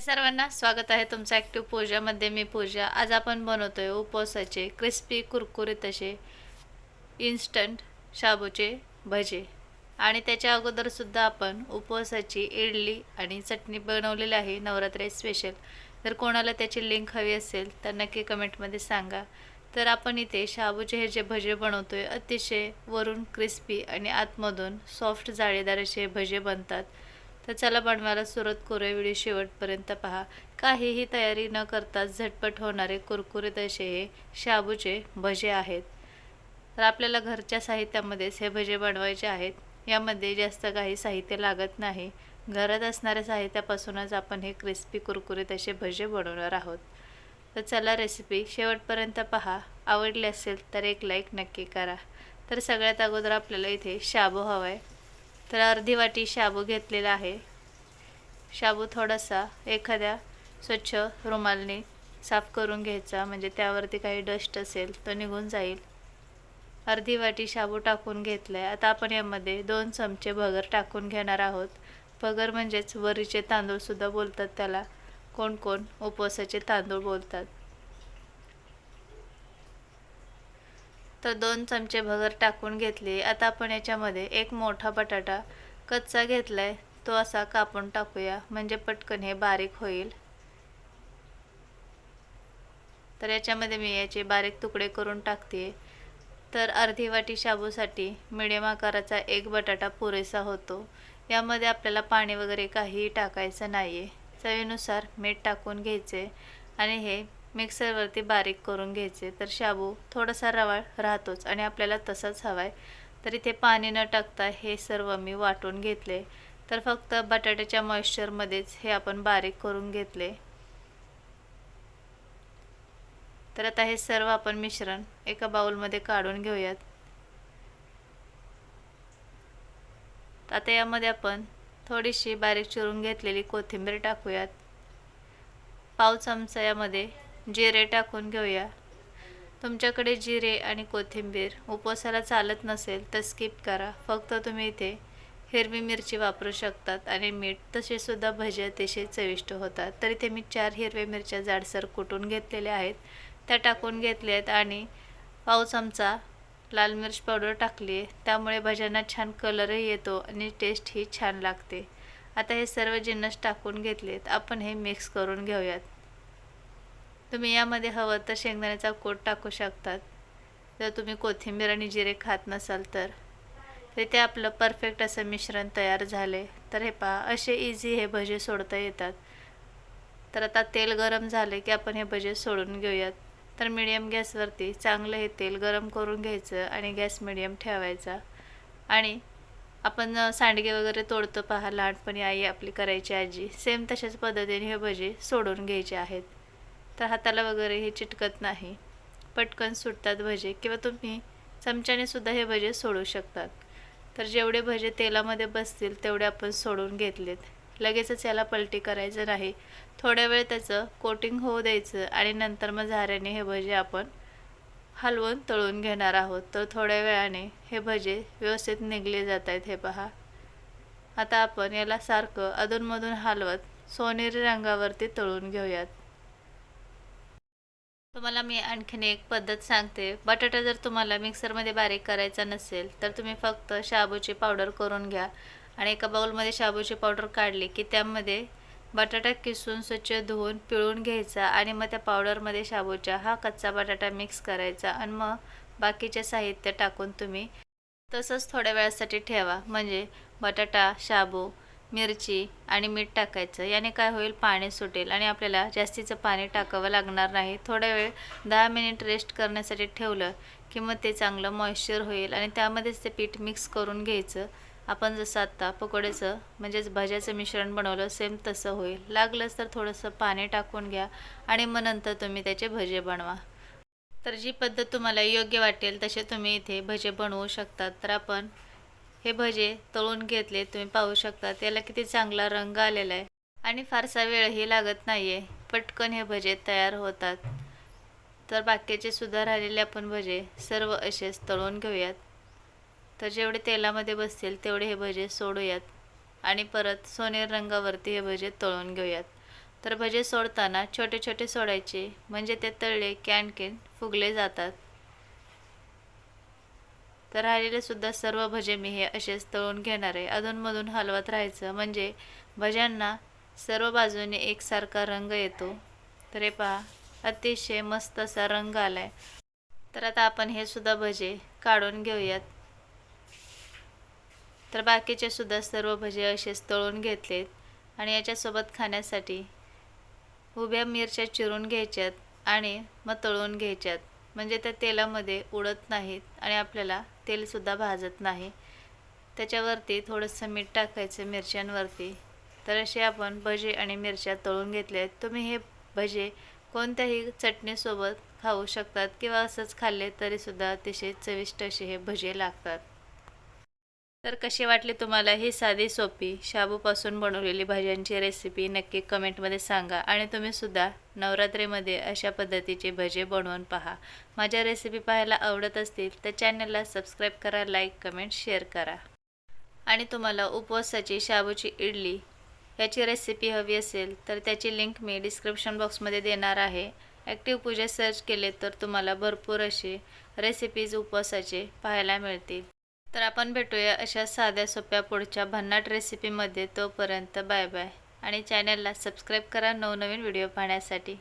सर्वांना स्वागत आहे तुमचं ॲक्टिव्ह पूजामध्ये मी पूजा. आज आपण बनवतोय उपवासाचे क्रिस्पी कुरकुरीत असे इन्स्टंट शाबूचे भजे. आणि त्याच्या अगोदरसुद्धा आपण उपवासाची इडली आणि चटणी बनवलेली आहे. नवरात्री स्पेशल जर कोणाला त्याची लिंक हवी असेल तर नक्की कमेंटमध्ये सांगा. तर आपण इथे शाबूचे हे जे भजे बनवतोय अतिशय वरून क्रिस्पी आणि आतमधून सॉफ्ट जाळीदार असे भजे बनतात. तर चला बनवायला सुरुवात करूया. व्हिडिओ शेवटपर्यंत पहा. काहीही तयारी न करता झटपट होणारे कुरकुरीत असे हे शाबूचे भजे आहेत. तर आपल्याला घरच्या साहित्यामध्येच हे भजे बनवायचे आहेत. यामध्ये जास्त काही साहित्य लागत नाही. घरात असणाऱ्या साहित्यापासूनच आपण हे क्रिस्पी कुरकुरीत असे भजे बनवणार आहोत. तर चला रेसिपी शेवटपर्यंत पहा. आवडली असेल तर एक लाईक नक्की करा. तर सगळ्यात अगोदर आपल्याला इथे शाबू हवा आहे तर अर्धी वाटी शाबू घेतलेला आहे. शाबू थोडासा एखाद्या स्वच्छ रुमालने साफ करून घ्यायचा म्हणजे त्यावरती काही डस्ट असेल तो निघून जाईल. अर्धी वाटी शाबू टाकून घेतला आहे आता आपण यामध्ये दोन चमचे भगर टाकून घेणार आहोत. भगर म्हणजेच वरीचे तांदूळसुद्धा बोलतात त्याला. कोण कोण उपवासाचे तांदूळ बोलतात. तर दोन चमचे भगर टाकून घेतले. आता आपण याच्यामध्ये एक मोठा बटाटा कच्चा घेतलाय. तो असा कापून टाकूया. म्हणजे पटकन हे बारीक होईल. तर याच्यामध्ये मी याचे बारीक तुकडे करून टाकते. तर अर्धी वाटी शाबूसाठी मिडियम आकाराचा एक बटाटा पुरेसा होतो. यामध्ये आपल्याला पाणी वगैरे काहीही टाकायचं नाही आहे चवीनुसार मीठ टाकून घ्यायचे. आणि हे मिक्सरवरती बारीक करून घ्यायचे. तर शाबू थोडासा रवाळ राहतोच आणि आपल्याला तसाच हवा आहे तर इथे पाणी न टाकता हे सर्व मी वाटून घेतले. तर फक्त बटाट्याच्या मॉइश्चरमध्येच हे आपण बारीक करून घेतले. तर आता हे सर्व आपण मिश्रण एका बाउलमध्ये काढून घेऊयात. आता यामध्ये आपण थोडीशी बारीक चिरून घेतलेली कोथिंबीर टाकूयात. पाव चमचा यामध्ये जिरे टाकून घेऊया. तुमच्याकडे जिरे आणि कोथिंबीर उपवासाला चालत नसेल तर स्किप करा. फक्त तुम्ही इथे हिरवी मिरची वापरू शकतात आणि मीठ तसेसुद्धा भजे अतिशय चविष्ट होतात. तर इथे मी चार हिरव्या मिरच्या जाडसर कुटून घेतलेल्या आहेत. त्या टाकून घेतल्या आहेत आणि पाव चमचा लाल मिरच पावडर टाकली आहे त्यामुळे भज्यांना छान कलरही येतो आणि टेस्टही छान लागते. आता हे सर्व जिन्नस टाकून घेतलेत. आपण हे मिक्स करून घेऊयात. तुम्ही यामध्ये हवं तर शेंगदाण्याचा कोट टाकू शकतात. जर तुम्ही कोथिंबीर आणि जिरे खात नसाल तर. ते आपलं परफेक्ट असं मिश्रण तयार झाले. तर हे पहा असे इझी हे भजे सोडता येतात. तर आता तेल गरम झाले की आपण हे भजे सोडून घेऊयात. तर मिडियम गॅसवरती चांगलं हे तेल गरम करून घ्यायचं आणि गॅस मिडियम ठेवायचा. आणि आपण सांडगे वगैरे तोडतो पहा लहानपणी आई आपली करायची आजी. सेम तशाच पद्धतीने हे भजे सोडून घ्यायचे आहेत. तर हाताला वगैरे हे चिटकत नाही. पटकन सुटतात भजे किंवा तुम्ही चमच्याने सुद्धा हे भजे सोडू शकतात. तर जेवढे भजे तेलामध्ये बसतील तेवढे आपण सोडून घेतलेत. लगेचच याला पलटी करायचं नाही. थोड्या वेळ त्याचं कोटिंग होऊ द्यायचं आणि नंतर मग झाऱ्याने हे भजे आपण हलवून तळून घेणार आहोत. तर थोड्या वेळाने हे भजे व्यवस्थित निघले जात आहेत हे पहा. आता आपण याला सारखं अधूनमधून हलवत सोनेरी रंगावरती तळून घेऊयात. तुम्हाला मी आणखीन एक पद्धत सांगते. बटाटा जर तुम्हाला मिक्सरमध्ये बारीक करायचा नसेल तर तुम्ही फक्त शाबूची पावडर करून घ्या आणि एका बाउलमध्ये शाबूची पावडर काढली की त्यामध्ये बटाटा किसून स्वच्छ धुवून पिळून घ्यायचा आणि मग त्या पावडरमध्ये शाबूच्या हा कच्चा बटाटा मिक्स करायचा आणि मग बाकीचे साहित्य टाकून तुम्ही तसंच थोड्या वेळासाठी ठेवा. म्हणजे बटाटा शाबू मिरची आणि मीठ टाकायचं. याने काय होईल? पाणी सुटेल आणि आपल्याला जास्तीचं पाणी टाकावं लागणार नाही. थोड्या वेळ दहा मिनिट रेस्ट करण्यासाठी ठेवलं की मग ते चांगलं मॉइश्चर होईल आणि त्यामध्येच ते पीठ मिक्स करून घ्यायचं. आपण जसं आत्ता पकोड्याचं म्हणजेच भज्याचं मिश्रण बनवलं सेम तसं होईल. लागलंच तर थोडंसं पाणी टाकून घ्या आणि मग नंतर तुम्ही त्याचे भजे बनवा. तर जी पद्धत तुम्हाला योग्य वाटेल तसे तुम्ही इथे भजे बनवू शकतात तर आपण हे भजे तळून घेतले तुम्ही पाहू शकता. त्याला किती चांगला रंग आलेला आहे. आणि फारसा वेळही लागत नाही आहे पटकन हे भजे तयार होतात. तर बाकीचे सुद्धा राहिलेले आपण भजे सर्व असेच तळून घेऊयात. तर जेवढे तेलामध्ये बसतील तेवढे हे भजे सोडूयात. आणि परत सोनेर रंगावरती हे भजे तळून घेऊयात. तर भजे सोडताना छोटे छोटे सोडायचे म्हणजे ते तळले की आणखीन फुगले जातात. तर राहिलेले सुद्धा सर्व भजे मी हे असेच तळून घेणार आहे. अधूनमधून हलवत राहायचं. म्हणजे भज्यांना सर्व बाजूने एकसारखा रंग येतो. तर हे पहा अतिशय मस्त असा रंग आलाय. तर आता आपण हे सुद्धा भजे काढून घेऊयात. तर बाकीचे सुद्धा सर्व भजे असेच तळून घेतलेत. आणि याच्यासोबत खाण्यासाठी उभ्या मिरच्या चिरून घ्यायच्यात आणि मग तळून घ्यायच्यात. म्हणजे त्या तेलामध्ये उडत नाहीत आणि आपल्याला तेलसुद्धा भाजत नाही. त्याच्यावरती थोडंसं मीठ टाकायचं मिरच्यांवरती. तर असे आपण भजे आणि मिरच्या तळून घेतले आहेत. तुम्ही हे भजे कोणत्याही चटणीसोबत खाऊ शकतात किंवा असंच खाल्ले तरीसुद्धा अतिशय चविष्ट असे हे भजे लागतात. तर कसे वाटले तुम्हाला ही साधी सोपी शाबूपासून बनवलेली भाज्यांची रेसिपी नक्की कमेंटमध्ये सांगा. आणि तुम्हीसुद्धा नवरात्रीमध्ये अशा पद्धतीचे भजे बनवून पहा. माझ्या रेसिपी पाहायला आवडत असतील तर चॅनलला सबस्क्राईब करा लाईक कमेंट शेअर करा. आणि तुम्हाला उपवासाची शाबूची इडली याची रेसिपी हवी असेल तर त्याची लिंक मी डिस्क्रिप्शन बॉक्समध्ये देणार आहे. ॲक्टिव्ह पूजा सर्च केले तर तुम्हाला भरपूर असे रेसिपीज उपवासाचे पाहायला मिळतील. तर आपण भेटूया अशा साध्या सोप्या पुढच्या भन्नाट रेसिपीमध्ये तोपर्यंत बाय बाय. आणि चॅनलला सबस्क्राईब करा नवनवीन व्हिडिओ पाहण्यासाठी.